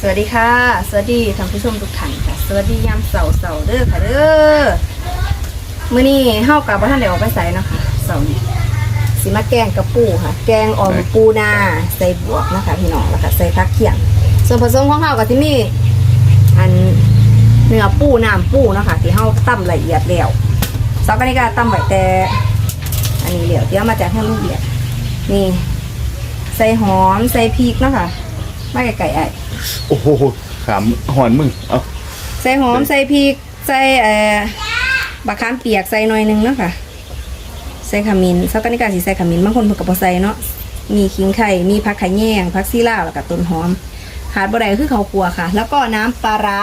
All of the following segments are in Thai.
สวัสดีค่ะ สวัสดีท่านผู้ชมทุกท่านค่ะ สวัสดียามเสาร์เสาร์เด้อค่ะเด้อมื้อนี้เฮากับบ่ทันได้ออกไปไสเนาะคะเสาร์นี้สิมาแกงกระปูค่ะ แกงอ่อมปูนาใส่บวกนะคะพี่น้องแล้วก็ใส่ผักเคียง ส่วนผสมของเฮาก็สิมีอันเนื้อปูน้ำปูเนาะคะที่เฮาตำละเอียดแล้วซอกกานิกาตำไว้แต่อันนี้เดี๋ยวเดี๋ยวมาจากให้ลูกเอียดนี่ ใส่หอมใส่พริกเนาะค่ะ มาไก่ๆไอ้โอ้โหขามหอนมึงเอาใส่หอมใส่พริกใส่เอ่อบักขามเปียกใส่หน่อยหนึงเนาะค่ะ ใส่ขมิ้นซอกกานิกาสิใส่ขมิ้นบางคนเพิ่นก็บ่ใส่เนาะมีขิงไข่มีผักไข่แยงผักซีลาวแล้วก็ต้นหอมขาดบ่ได้ก็คือข้าวคั่วค่ะ แล้วก็น้ำปลาร้า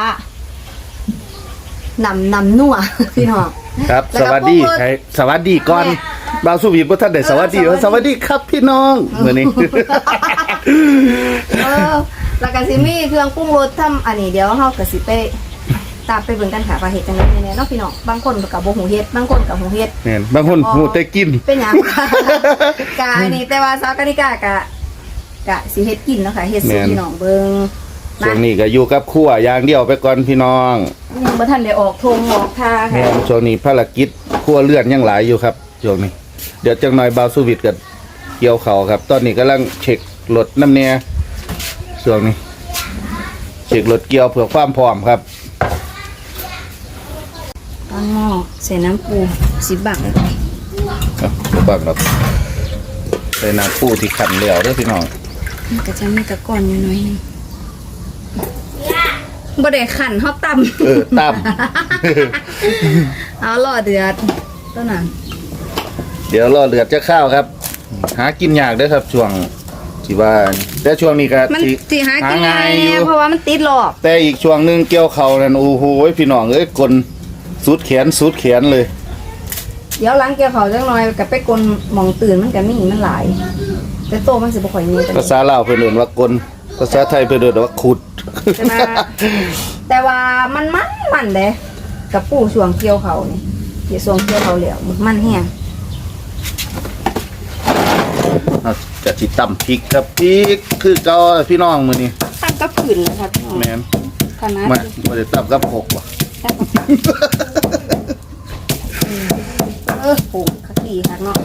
น้ำน้ำนัวพี่น้อง ครับ แล้วสก็วัสดีพวกใครสวัสดีก่อนแม่บางสุวีบ่ท่านได้สวัสดีเออสวัสดีสวัสดีครับพี่น้องมื้อนี้ เออแล้วก็สิมีเครื่องปรุงรสทำอันนี้เดี๋ยวเฮาก็สิไปตามไปเบิ่งกันค่ะว่าเฮ็ดจังได๋แน่ๆเนาะพี่น้องบางคนก็บ่ฮู้เฮ็ดบางคนก็ฮู้เฮ็ดแม่นบางคนอ๋อหูแต่กิน เป็นหยัง กะอันนี้แต่ว่าซอกานิกากะกะสิเฮ็ดกินเนาะค่ะเฮ็ดสู่พี่น้องเบิ่งช่วงนี้ก็อยู่กับครัวอย่างเดียวไปก่อนพี่น้องยังบ่ทันได้ออกทงออกทาแม่ค่ะนช่วงนี้ภารกิจครัวเลื่อนยังหลายอยู่ครับช่วงนี้ เดี๋ยวจังหน่อยบาวสุวิทย์กับเกี่ยวเขาครับ ตอนนี้กำลังเช็ค รถน้ำแน่ช่วงนี้เช็ครถเกี่ยวเพื่อความพร้อมครับตั้งหม้อใส่น้ำปู10บาทเลยเอาบ่บังครับใส่น้ำปูที่ขันแล้วเด้อพี่น้องมันก็จะมีตะกอนอยู่หน่อยหนึงบ่ได้ขันเฮาตำเออตั้มเอาล่อเดือดต้นนั้นเดี๋ยวรอเลือดจะข้าวครับ หากินยากเด้อครับช่วง ที่ว่าแต่ช่วงนี้ก็มันสิสิหากินง่ายอแน่ยู่เพราะว่ามันติดหลอกแต่อีกช่วงหนึงเกี่ยวเขานั่นโอ้โหพี่น้องเอ้ยกลนสุดแขนสุดแขนเลย เดี๋ยวล้างเกี่ยวเขาจังหน่อยกับไปกลนหมองตื่นมันก็มีมันหลาย แต่โตมันสิบ่ค่อยมีแต่ภาษาลาวเพิ่นเอิ้นว่ากลภาษาไทยเพิ่นเอิ้นว่าขุด ใช่ไหม แต่ว่ามันมันมันเด้กับปูช่วงเกี่ยวเขานี่เกี่ยวช่วงเกี่ยวเขาเหลวมันแห้ง เอาจะสิตำพริกครับพริกคือเก่าพี่น้องมื้อนี้ตั้งก็ผืนเลยครับพี่น้องแม่นคณะมาบ่ได้ตำกับหกว่ะเออปลูกขักดีคักเนาะ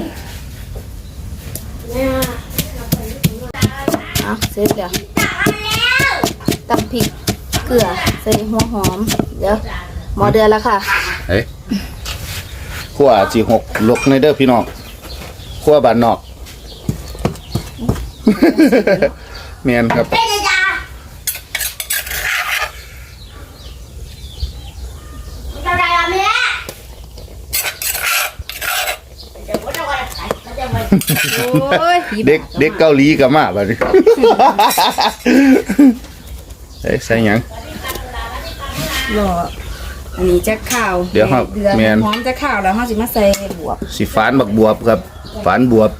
เอาเสร็จแล้วตำพริกเกลือใส่หัวหอมเดี๋ยวหมอเดือนแล้วค่ะเฮ้ยขัวสิหกลกในเด้อพี่น้องขัวบ้านนอก แมนครับ โอ้ยเด็กเด็กเกาหลีก็มาบัดนี้ เอ้ยใส่หยัง หล่ออันนี้จะข้าวเดี๋ยวครับเดือนแม่น หอมจะข้าวแล้วเขาสิมาใส่บวบ สิฝานบักบวบครับฝานบวบ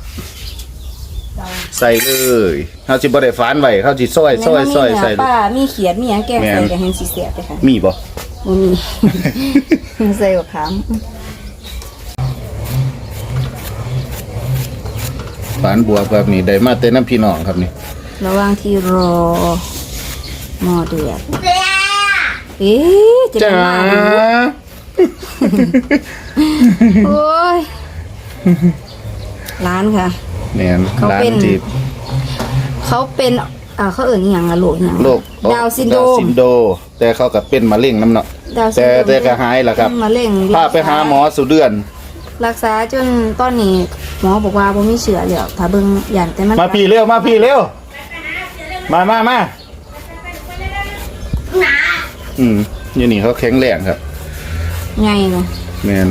ใส่เลยเฮาสิบ่ได้ฝานไว้เฮาสิซอยซอยซอยใส่เลยป้ามีเขียดมีหยังแกงแม่น ใส่กับแฮงสีเสียบเลยค่ะมีบ่ บ่มี ใส่กับขามฝานบวบครับนี่ได้มาแต่น้ำพี่น้องครับนี่ระหว่างที่รอหม้อเดือดเอ๊ะจะจ้าเป็นมาโอ้ยร้านค่ะ แม่นเขาร้านเป็น ที่เขาเป็นอ่าเขาเอ่ยอหย่างอะโรคอหย่าง โรคดาวน์ซินโดรดาวน์มซินโดรมแต่เขาก็เป็นมะเร็งน้ำเนาะ ดาวน์ซิแต่นโดรมแต่ก็หายแล้วครับ มะเร็งพาไปหาหมอสุเดือน รักษาจนตอนนี้หมอบอกว่าบ่มีเชื้อแล้วถ้าเบิ่งอย่างแต่มันมาพี่เร็วมาพี่เร็ว มามามาอืมอยู่นี่เขาแข็งแรงครับใหญ่เนาะแมน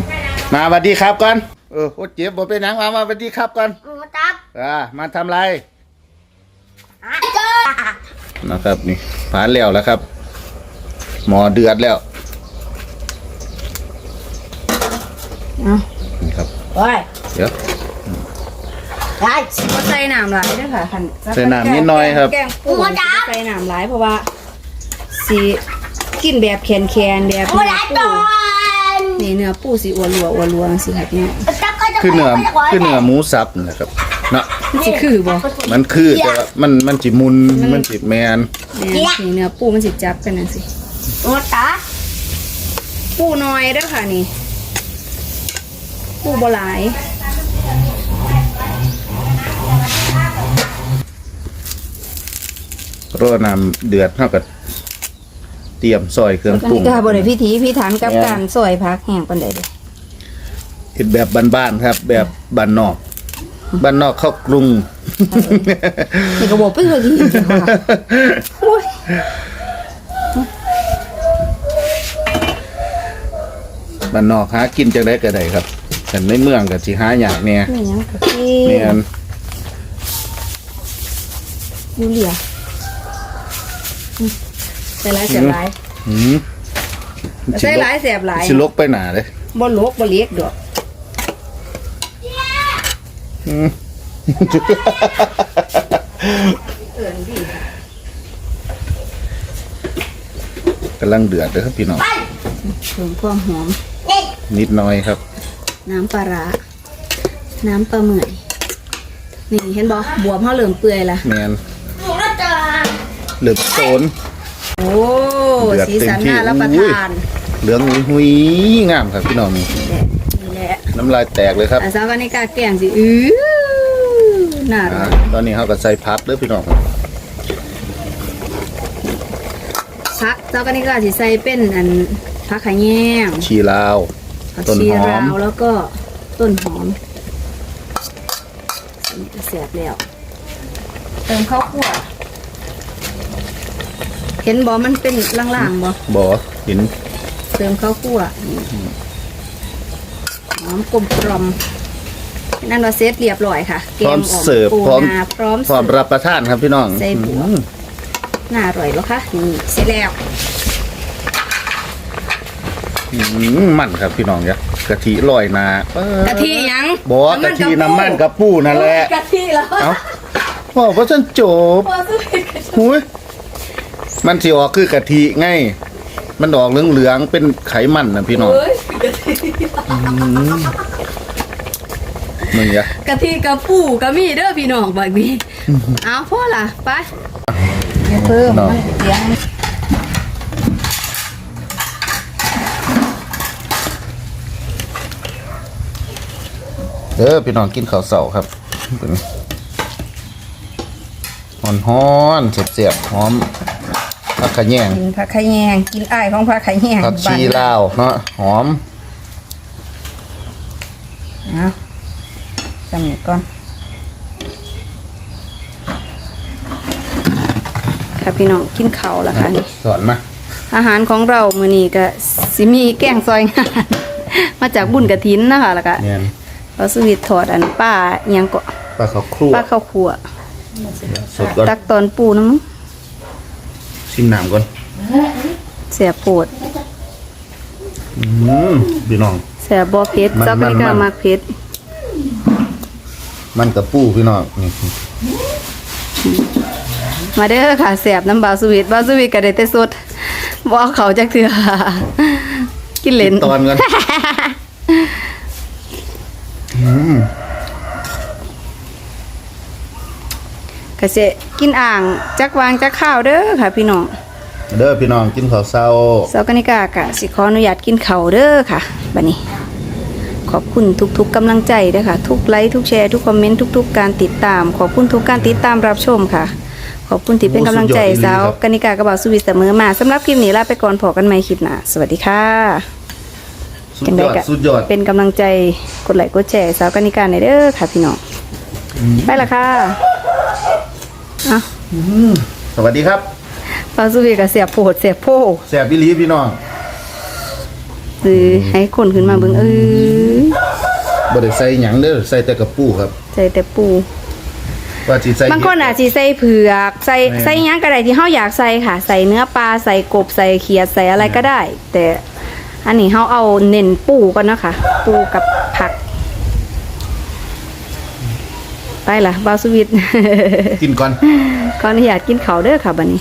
มาสวัสดีครับก่อน เออโคตรเจ็บบ่เป็นหยังมามาสวัสดีครับก่อนครับ อ่ามาทำไรนะครับนี่ผ่านแล้วแล้วครับ หมอเดือดแล้วเอ้านี่ครับโอ้ยเดี๋ยวได้บ่ใส่น้ำหลายเด้อค่ะคันใส่น้ำนิดหน่อยครับ แกงปูนี่ใส่น้ำหลายเพราะว่าสิกินแบบแคนๆแบบโอ้เนื้ได้อตปูอนนี่เนื้อปูสิอ้วนรัวอ้วนรัวจังซี่ค่ะพี่น้องคือเนื้อคือเนื้อหมูสับนะครับ เนาะมันสิคือบ่มันคือแต่ว่ามันมันจิมุนมันจิแมนเนี่ยนี่เนื้อปูมันสิจับกันนั่นสิ โอ้ตาปูน้อยเด้อค่ะนี่ ปูบ่หลายรอน้ำเดือดเท่ากับเตรียมซอยเครื่องอันปรุนี้งก็บ่ได้พิถีพิถันกับการซอยผักแห้งปานใดเด้อเห็ดแบบบ้านๆครับ แบบบ้านนอก บ้านนอกเข้ากรุง นี่ก็บอกไปเลยทีเดียวค่ะโอ้ยบ้านนอกหากินจังได้ก็ได้ครับแต่ในเมืองก็สิหาอยากเนี่ยนี่หยังก็คือแม่นยูเลียอืมใส่หลายเสียบหลายหืมใส่หลายเสียบหลายสิลกไปหนาเลยบ่ลกบ่เล็กดอกอืมเอิ้นดี กำลังเดือดเลยครับพี่น้องเพิ่มความหอม นิดหน้อยครับ น้ำปลาร้าน้ำปลาเมื่อยนี่เห็นบ่บวมเฮาเริ่มเปื่อยละแมนเหลืองโซนโอ้เดือดสีสันเต็มที่น่ารับประอุ้ยทาน เหลืองหุยๆงามครับพี่น้องนี่ นี่แหละนี่แหละน้ำลายแตกเลยครับอาสาวกันนี่กาแกงสิอื้อน่าอ่ารักตอนนี้เขาก็ใส่พักเด้อพี่น้องพักเจ้ากันนี่ก็สิใส่เป็นอันผักขะแยงชีลาวผักต้นชีหอมราวแล้วก็ต้นหอมอันนี้ก็เสียบแล้วเติมข้าวคั่วเห็นบอมันเป็นล่างๆบอบ่เห็นเติมข้าวคั่วนี่ หอมกลมกลอมนั่นว่าเซตเรียบร้อยค่ะพร้อมกมเสิร์ฟปูพร้อมนาพร้อมพร้อมเสิร์ฟ รับประทานครับพี่น้องใส่บวกอืมน่าอร่อยแล้วค่ะนี่เสร็จแล้วอืมมันครับพี่น้องเนี่ยกะทิลอยหนาเอ้ยกะทิหยังบ่กะทิน้ำมันกับปูนั่นแหละกะทิแล้วเอ้าบอกว่าฉันจบ พอสุดกะทิหุยมันสิออกคือกะทิไง มันออกเหลืองๆ เป็นไขมันนะพี่น้อง เอ้ยกะทิ มึงอย่ากะทิกับปูกะมีเด้อพี่น้องบักนี้เอาพ่อล่ะไปเพิ่มมันเสียงเด้อพี่น้องกินข้าวเสาครับหอนฮ้อนๆเสียบๆหอมผักขะแยงกินผักไข่แยงกินอ้ายของผักไข่แยงผักชีลาวเนาะหอม เอาจำนี้ก่อนค่ะพี่น้องกินข้าวแล้วค่ะนี่สอนมาอาหารของเรามื้อนี้ก็สิมีแกงซอยงาน มาจากบุญกระถินนะคะแล้วก็เนี่ยเราสวิตถอดอันป้าอิหยังก็ปลาข้าวครัวป้าข้าวคั่วสดก่อนตักตอนปูน้ำมั้งชิมน้ำก่อนเสียโปดอืมพี่น้อง เสียบ่เผ็ดมันเจ้าก็นี่ก็มัน มักเผ็ดมันกับปูพี่น้องนี่มาเด้อค่ะเสียบน้ำบาวสวิตบาวสวิตก็ได้แต่สดบ่เอาเขาจักเทื่อกินเล่นตอนกันอืมก็สิกินอ่างจักวางจักข้าวเด้อค่ะ พี่น้องเด้อพี่น้องกินข้าวเช้าเสาวกนิกากะสิขออนุญาตกินข้าวเด้อค่ะบัดนี้ ขอบคุณทุกๆกำลังใจเด้อค่ะ ทุกไลค์ทุกแชร์ทุกคอมเมนต์ทุก ๆ การติดตาม ขอบคุณทุกการติดตามรับชมค่ะ ขอบคุณที่เป็นกำลังใจสาวกนิกากระเบาสุวิตเสมอมาสำหรับคลิปนี้ลาไปก่อนพอกันใหม่คลิปหน้าสวัสดีค่ะ สุดจังยไดอดก็สุดยอด เป็นกำลังใจกดไลค์กดแชร์สาวกนิกาในอยเด้อค่ะพี่น้องไปละค่ะอะสวัสดีครับบาสุวิตก็เสียบโพดเสียบโพแซ่บบิลีพี่น้อง หรือให้คนขึ้นมาเบิ่งเอ้ยบ่ได้ใส่หยังเด้อใส่แต่กระปูครับใจแต่ปูว่าสิใส่บางคนอาจสิใส่เผือกใส่ใส่หยังก็ได้ที่เฮาอยากใส่ค่ะ ใส่เนื้อปลาใส่กบใส่เขียดใส่อะไรก็ได้ แต่อันนี้เฮาเอาเน้นปูก่อนนะคะปูกับผักไปล่ะบาวสวิต กินก่อน ขออนุญาตกินข้าวเด้อค่ะบัดนี้